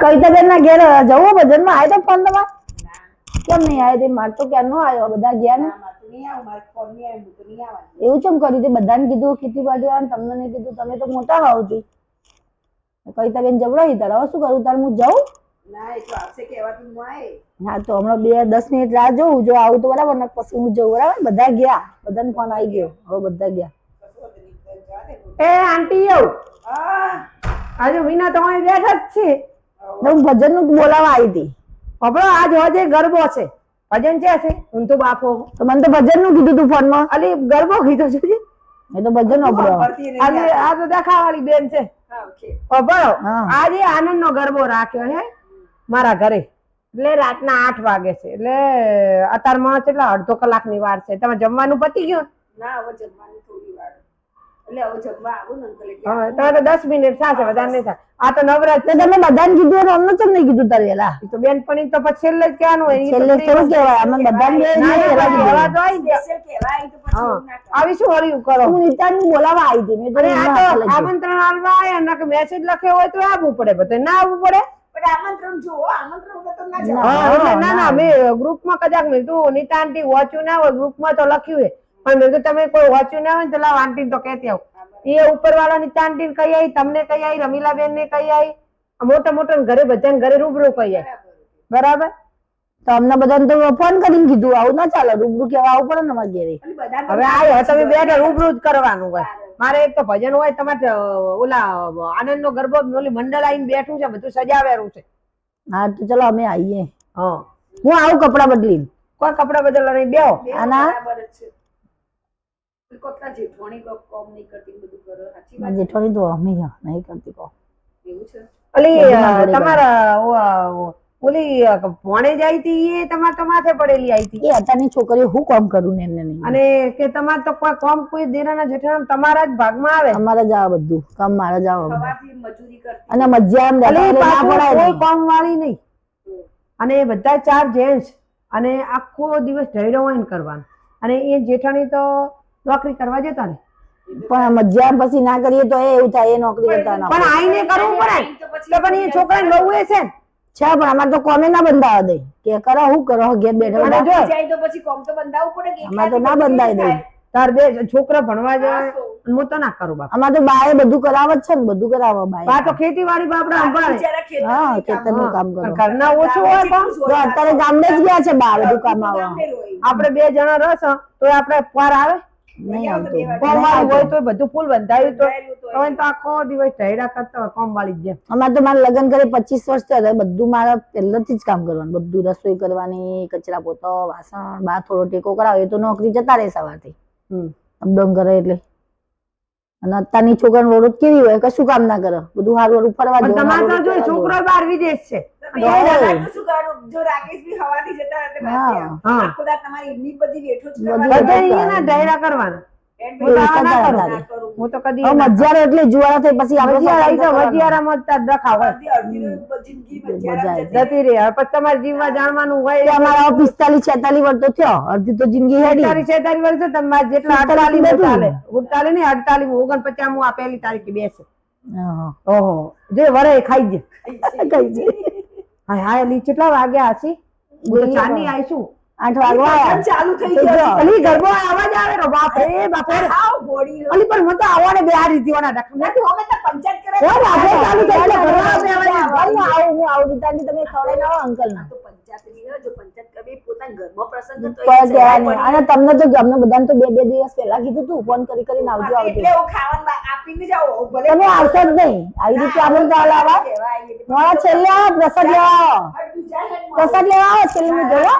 કવિતાબેન ના ઘેર જવું ભજનમાં આવ્યો તો ફોન તમાર? કેમ નહીં આવ્યો? તે માર તો ક્યારનો આવ્યો બધા ગયા ને? એવું ચમ કર્યું? તે બધાને કીધું ખેતી પાટી આવે તમને નહીં કીધું તમે તો મોટા હોવ છું. કવિતાબેન જવડાવી તારે. હવે શું કરું? તારે હું જાઉં? હા તો હમણાં બે દસ મિનિટ રાહ જોઉં. જો આવું તો બરાબર ને પછી હું જઉં બરાબર? બધા ગયા. બધાને ફોન આવી ગયો. હવે બધા ગયા. એ આંટી આવ. આજે વિના તમારે બેઠા જ છે હું ભજનનું બોલાવા આવી હતી. હવે આજ હોજે ગરબો છે. ભજન છે છે હું તો બાપો તો મને તો ભજનનું કીધું તું ફોનમાં અલી ગરબો કીધો છે એ તો ભજન વાપર્યો આજે આ તો દેખાવાળી બેન છે. ખબર આજે આનંદ નો ગરબો રાખ્યો હે મારા ઘરે. એટલે રાતના આઠ વાગે છે. એટલે અત્યારમાં કેટલા અડધો કલાકની વાર છે. તમે જમવાનું પતી ગયું? હવે તમે તો દસ મિનિટ થશે વધારે નહીં થાય. આ તો નવરાત્ર તો તમે બધાને કીધું અમને ચમ નહીં કીધું તારે વેલા તો બેનપણી તો પછી છેલ્લે જ હોય છેલ્લે free કહેવાય? અમે બધાને બે ના, નહીં ના, કહેવા ના, કીધું. કહેવા તો આવી જ. હા. આવી શું હળિયું કરો? હું નીતાને બોલાવા આવી હતી મેં તો અને આ એમના તો હાથે લઈ ગઈ. આમંત્રણ આલવા આયા નકર મેસેજ લખ્યો હોય તો આવવું પડે બધે ના આવવું પડે? ના, હા, ના, ના ના મેં ગ્રુપમાં કદાચ મેં તું નીતા આંટી વાંચ્યું ના હોય ગ્રુપમાં તો લખ્યું હે પણ મેં કીધું તમે કોઈ વાંચ્યું ના હોય ને તો લાવ આંટી તો કહેતી આવું. એ ઉપરવાળા નીતા આંટી કહી આવી તમને કહી આવી રમીલાબેન ને કહી આવી મોટા મોટા ઘરે બધાને ઘરે રૂબરૂ કહી આવી બરાબર? તો અમને બધાને તો ફોન કરીને કીધું આવું ના ચાલે રૂબરૂ કેવા આવું પડે ને અમારે ઘેરે. હવે આવ્યો તમે બેઠા રૂબરૂ જ કરવાનું હોય. મારે એક તો ભજન હોય તમારે ઓલા આનંદ નો ગરબો ઓલી મંડળ આવીને બેઠું છે બધું સજાવેલું છે. હા તો ચલો અમે આવીએ હા. હું આવું કપડા બદલીને? કોઈ કપડા બદલવા નહીં બેહો. આના? જેઠવાણી કોક કોમ નહીં કરતી બધું કરો સાચી મારી જેઠાણી તો અમે નહીં કરતી કહો એવું છે? ઓલી બધું ના અ, ઘરે તમારા ઓલી અ, જાય હતી એ તમારે તો માથે પડેલી આવી હતી એ અત્યારની છોકરીઓ હું કામ કરું ને એમને નહીં. અને કે તમારે તો કોઈ કોમ કોઈ દેરાના જેઠાણા તમારા જ ભાગમાં આવે? અમારે જ આવે બધું કામ મારા જ આવે મજૂરી કરતી. અને મજા કોઈ કામ વાળી નહીં. અને બધા ચાર જેન્ટ્સ. અને આખો દિવસ ઢૈડો હોય ને કરવાનો. અને એ જેઠાણી તો નોકરી કરવા જતા ને પણ મજા પછી ના કરીએ તો એ એવું થાય એ નોકરી કરતા ના પણ આઈને કરવું પડે. તો પણ એ છોકરા બહુ એ છે છે પણ અમારે તો કોમે ના બંધાવા દે. કે કરો હું કરો ઘેર બેઠા જાય તો પછી કોમ તો બંધાવવું પડે કે અમારે તો ના બંધાઈ દે. તાર બે છોકરા ભણવા જાય હું તો. ના કરું બાપા. અમારે તો બાએ બધું કરાવે જ છે ને બધું કરાવે બાએ. બા તો ખેતીવાડી બાપડા સંભાળે. હા કામ ખેતરનું કામ કરો. ઘરના ઓછું હોય પણ તો અત્યારે ગામડે જ ગયા છે બા બધું કામ આવવા. આપણે બે જણા રસ તો આપણે પાર આવે. નહીં આવતું. કોમ હોય તો બધું ફૂલ બંધાયું તો તો આખો દિવસ ઢૈડા કરતા હોય કોમ વાળી અમારે તો મારે લગ્ન કરે પચીસ વર્ષ થયા બધું મારે પહેલેથી જ કામ કરવાનું. બધું રસોઈ કરવાની કચરા પોતો વાસણ બા થોડો ટેકો કરાવે એ તો નોકરી જતા રહે સવારથી. હમ. અપડાઉન કરે એટલે. અને અત્યારની છોકરાની રોડ કેવી હોય? કશું કામ ના કરે. બધું સારું હારું ફરવા તમારે છોકરો બાર વિદેશ છે. જો રાકેશ હવાથી જતા. આખો તમારી બધી વેઠો જ કરવાની. કરવાના. હું તો ના કદી મજારો એટલે જુવાળા થઈ પછી જ ડખા હોય. જતી રહી. હવે તમારે જાણવાનું હોય અમારા પિસ્તાલીસ છેતાલીસ વર્ષ તો થયો. અડધી તો જિંદગી હેડી. છેતાલીસ વર્ષ છે તમારે જેટલા અડતાલીસ. ચાલે ઉડતાલીસ નહીં અડતાલીસ ઓગણપચાસ હું આ પહેલી તારીખે બેસે. ઓહો. જે વરે ખાઈ જાય ખાઈ છે? હા હા એલી કેટલા વાગ્યા હશે? હું ચાની આવીશું આઠ વાગવા ચાલુ થઈ ગયો અલી ગરબો અવાજ આવે રો બાપ રે બાપ રે હાવ બોડી અલી પણ હું તો આવવાને બે આ રીતે ઓના ડખા નથી અમે તો પંચાયત કરે ઓ રાત્રે ચાલુ થઈ ગયો. ઘરમાં આવે આવે, હું આવું હું આવું. રીતાની તમે ખવડે ના અંકલ ના તો પંચાયતની જો પંચાયત કરવી પોતાના ઘરમાં પ્રસંગ તો એ અને તમને તો અમને બધાને તો બે બે દિવસ પહેલા કીધું તું ફોન કરી કરીને આવજો આવજો એટલે હું ખાવાનું આપીને જાવ ભલે તમે આવશો જ નહીં. આવી રીતે આપણે તો આવા. મોડા છેલ્લે પ્રસાદ લેવા આવો. પ્રસાદ લેવા આવો છેલ્લે જોવા.